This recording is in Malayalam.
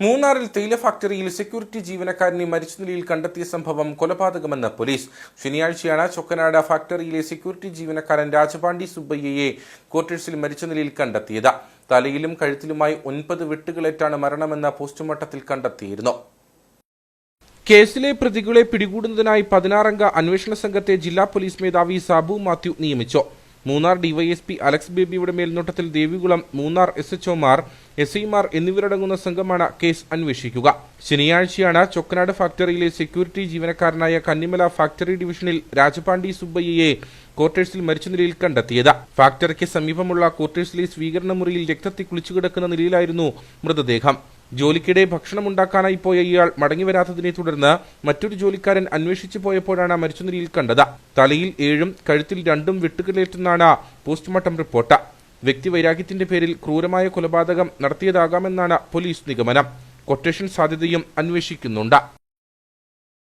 മൂന്നാറിൽ തേയില ഫാക്ടറിയിൽ സെക്യൂരിറ്റി ജീവനക്കാരനെ മരിച്ച നിലയിൽ കണ്ടെത്തിയ സംഭവം കൊലപാതകമെന്ന് പോലീസ്. ശനിയാഴ്ചയാണ് ചൊക്കനാട് ഫാക്ടറിയിലെ സെക്യൂരിറ്റി ജീവനക്കാരൻ രാജപാണ്ഡി സുബ്ബയ്യയെ ക്വാർട്ടേഴ്സിൽ മരിച്ച നിലയിൽ കണ്ടെത്തിയത്. തലയിലും കഴുത്തിലുമായി ഒൻപത് വെട്ടുകളേറ്റാണ് മരണമെന്ന് പോസ്റ്റ്മോർട്ടത്തിൽ കണ്ടെത്തിയിരുന്നു. കേസിലെ പ്രതികളെ പിടികൂടുന്നതിനായി പതിനാറംഗ അന്വേഷണ സംഘത്തെ ജില്ലാ പോലീസ് മേധാവി സാബു മാത്യു നിയമിച്ചു. മൂന്നാർ ഡിവൈഎസ്പി അലക്സ് ബേബിയുടെ മേൽനോട്ടത്തിൽ ദേവികുളം മൂന്നാർ എസ് എച്ച്ഒമാർ എസ് ഐമാർ എന്നിവരടങ്ങുന്ന സംഘമാണ് കേസ് അന്വേഷിക്കുക. ശനിയാഴ്ചയാണ് ചൊക്കനാട് ഫാക്ടറിയിലെ സെക്യൂരിറ്റി ജീവനക്കാരനായ കന്നിമല ഫാക്ടറി ഡിവിഷനിൽ രാജപാണ്ഡി സുബ്ബയ്യയെ ക്വാർട്ടേഴ്സിൽ മരിച്ച നിലയിൽ കണ്ടെത്തിയത്. ഫാക്ടറിക്ക് സമീപമുള്ള ക്വാർട്ടേഴ്സിലെ സ്വീകരണ മുറിയിൽ രക്തത്തിൽ കുളിച്ചുകിടക്കുന്ന നിലയിലായിരുന്നു മൃതദേഹം. ജോലിക്കിടെ ഭക്ഷണം ഉണ്ടാക്കാനായി പോയ ഇയാൾ മടങ്ങിവരാത്തതിനെ തുടർന്ന് മറ്റൊരു ജോലിക്കാരൻ അന്വേഷിച്ചു പോയപ്പോഴാണ് മരിച്ച നിലയിൽ കണ്ടത്. തലയിൽ ഏഴും കഴുത്തിൽ രണ്ടും വിട്ടുകളേറ്റെന്നാണ് പോസ്റ്റ്മോർട്ടം റിപ്പോർട്ട്. വ്യക്തി വൈരാഗ്യത്തിന്റെ പേരിൽ ക്രൂരമായ കൊലപാതകം നടത്തിയതാകാമെന്നാണ് പോലീസ് നിഗമനം. കൊട്ടേഷൻ സാധ്യതയും അന്വേഷിക്കുന്നുണ്ട്.